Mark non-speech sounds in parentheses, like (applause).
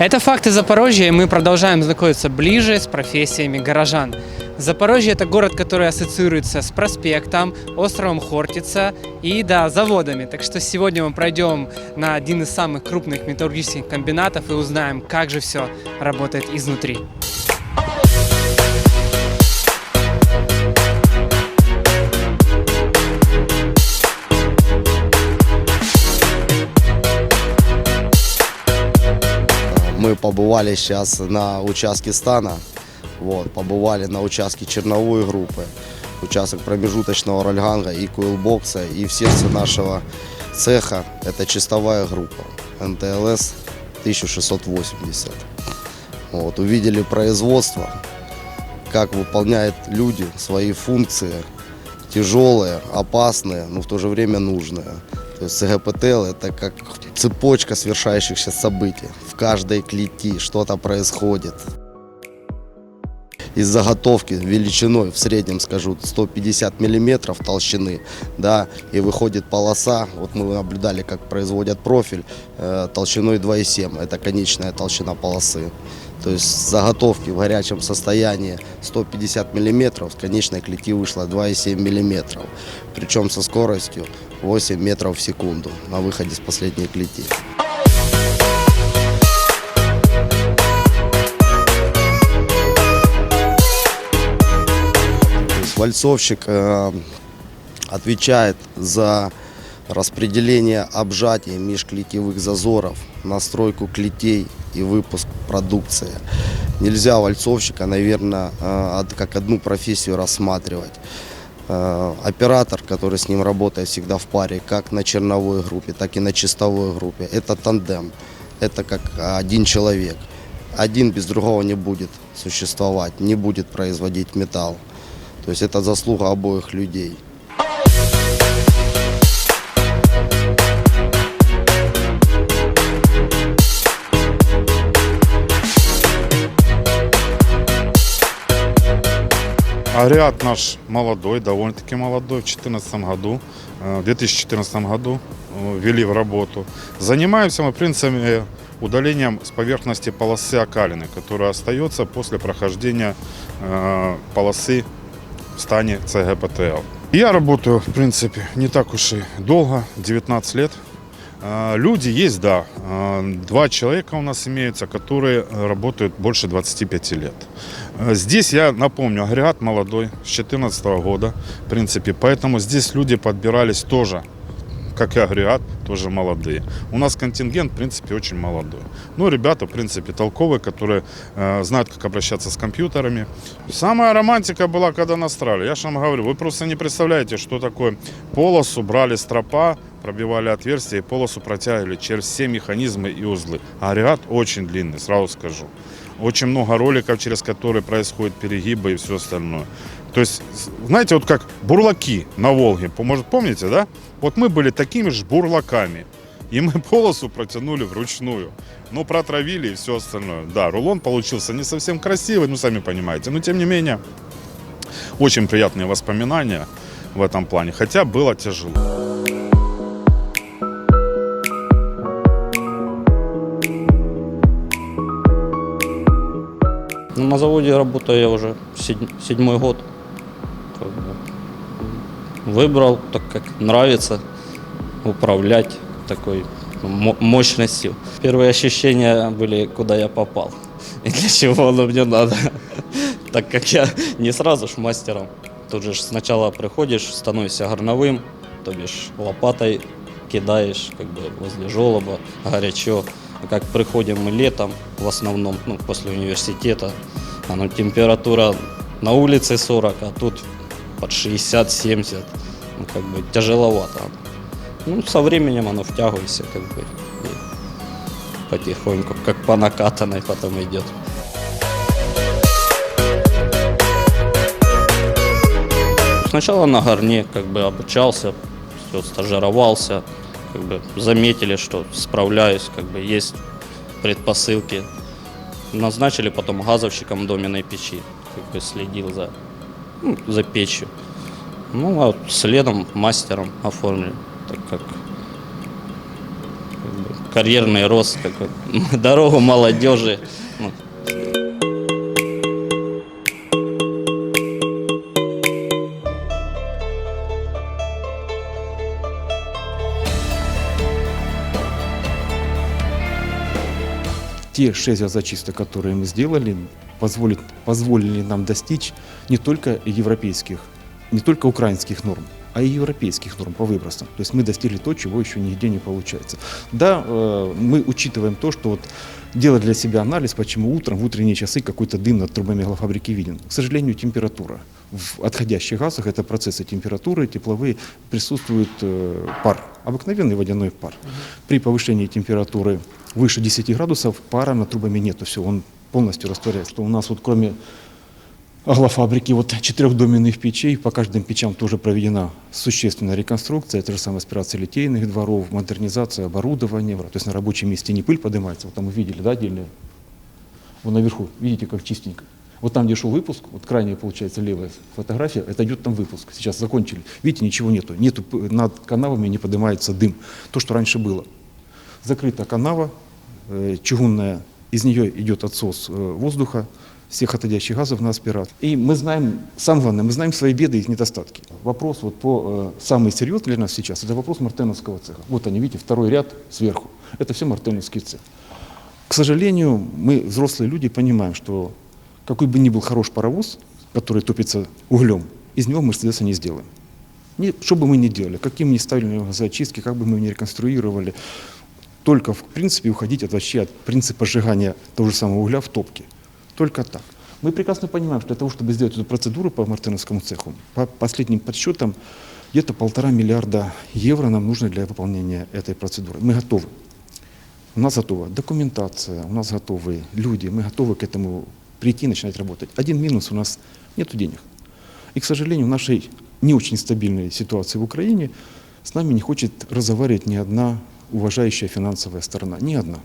Это факты Запорожья, и мы продолжаем знакомиться ближе с профессиями горожан. Запорожье – это город, который ассоциируется с проспектом, островом Хортица и, да, заводами. Так что сегодня мы пройдем на один из самых крупных металлургических комбинатов и узнаем, как же все работает изнутри. Мы побывали сейчас на участке стана, вот, побывали на участке черновой группы, участок промежуточного рольганга и куилбокса, и в сердце нашего цеха это чистовая группа НТЛС 1680. Вот, увидели производство, как выполняют люди свои функции, тяжелые, опасные, но в то же время нужные. То есть ЦГПТЛ это как цепочка свершающихся событий. Каждой клети что-то происходит. Из заготовки величиной, в среднем скажу, 150 миллиметров толщины, да, и выходит полоса, вот мы наблюдали, как производят профиль, э, толщиной 2,7, это конечная толщина полосы. То есть заготовки в горячем состоянии 150 миллиметров, с конечной клети вышло 2,7 миллиметров. Причем со скоростью 8 метров в секунду на выходе с последней клети. Вальцовщик э, отвечает за распределение обжатий межклетевых зазоров, настройку клетей и выпуск продукции. Нельзя вальцовщика, наверное, э, как одну профессию рассматривать. Э, Оператор, который с ним работает всегда в паре, как на черновой группе, так и на чистовой группе, это тандем. Это как один человек. Один без другого не будет существовать, не будет производить металл. То есть это заслуга обоих людей. Ариат наш молодой, довольно-таки молодой, в 2014 году, э, в 2014 году э, ввели в работу. Занимаемся мы, принципе, удалением с поверхности полосы окалины, которая остается после прохождения э, полосы в стане ЦГПТЛ. Я работаю, в принципе, не так уж и долго, 19 лет. Люди есть, да. Э, Два человека у нас имеются, которые работают больше 25 лет. Э, Здесь, я напомню, агрегат молодой, с 2014 года, в принципе. Поэтому здесь люди подбирались тоже, как и агрегат, тоже молодые. У нас контингент, в принципе, очень молодой. Ну, ребята, в принципе, толковые, которые э, знают, как обращаться с компьютерами. Самая романтика была, когда настраивали. Я же вам говорю, вы просто не представляете, что такое полосу, брали стропа, пробивали отверстия и полосу протягивали через все механизмы и узлы. Агрегат очень длинный, сразу скажу. Очень много роликов, через которые происходят перегибы и все остальное. То есть, знаете, вот как бурлаки на Волге, может, помните, да? Вот мы были такими же бурлаками. И мы (laughs) полосу протянули вручную. Ну, протравили и все остальное. Да, рулон получился не совсем красивый, ну, сами понимаете. Но, тем не менее, очень приятные воспоминания в этом плане. Хотя было тяжело. Ну, на заводе работаю я уже седь- седьмой год. Выбрал, так как нравится управлять такой мо- мощностью. Первые ощущения были, куда я попал (laughs) и для чего оно мне надо. (laughs) Так как я не сразу ж мастером. Тут же сначала приходишь, становишься горновым, то бишь лопатой кидаешь как бы возле желоба, горячо. А как приходим мы летом, в основном, ну, после университета, а температура на улице 40, а тут под 60-70, ну, как бы тяжеловато. Ну, со временем оно втягивается, как бы, и потихоньку, как по накатанной потом идет. Сначала на горне как бы обучался, все, стажировался, как бы заметили, что справляюсь, как бы есть предпосылки. Назначили потом газовщиком доменной печи, как бы следил за, ну, за печью. Ну, а вот следом мастером оформили, так как, как карьерный рост, какой (laughs) дорогу молодежи. Ну, те шесть зачисток, которые мы сделали, позволит, позволили нам достичь не только европейских, не только украинских норм, а и европейских норм по выбросам. То есть мы достигли то, чего еще нигде не получается. Да, э, мы учитываем то, что вот делать для себя анализ, почему утром в утренние часы какой-то дым над трубами голофабрики виден. К сожалению, температура. В отходящих газах это процессы температуры, тепловые, присутствует э, пар, обыкновенный водяной пар. При повышении температуры выше 10 градусов пара над трубами нету, все, он полностью растворяется. Что у нас вот кроме аглофабрики, вот четырехдоменных печей, по каждым печам тоже проведена существенная реконструкция, это же самое аспирация литейных дворов, модернизация оборудования, то есть на рабочем месте не пыль поднимается, вот там вы видели, да, отдельно, вот наверху, видите, как чистенько. Вот там, где шел выпуск, вот крайняя, получается, левая фотография, это идет там выпуск. Сейчас закончили. Видите, ничего нету. нету над канавами не поднимается дым. То, что раньше было. Закрыта канава, э, чугунная, из нее идет отсос э, воздуха, всех отходящих газов на аспират. И мы знаем, самое главное, мы знаем свои беды и их недостатки. Вопрос вот по э, самый серьезный для нас сейчас, это вопрос мартеновского цеха. Вот они, видите, второй ряд сверху. Это все мартеновский цех. К сожалению, мы, взрослые люди, понимаем, что какой бы ни был хорош паровоз, который топится углем, из него Мерседеса не сделаем. Что бы мы ни делали, каким мы ни ставили зачистки, как бы мы ни реконструировали, только, в принципе, уходить от вообще от принципа сжигания того же самого угля в топке. Только так. Мы прекрасно понимаем, что для того, чтобы сделать эту процедуру по мартеновскому цеху, по последним подсчетам, где-то полтора миллиарда евро нам нужно для выполнения этой процедуры. Мы готовы. У нас готова документация, у нас готовы люди, мы готовы к этому прийти и начинать работать. Один минус у нас нет денег. И, к сожалению, в нашей не очень стабильной ситуации в Украине с нами не хочет разговаривать ни одна уважающая финансовая сторона. Ни одна.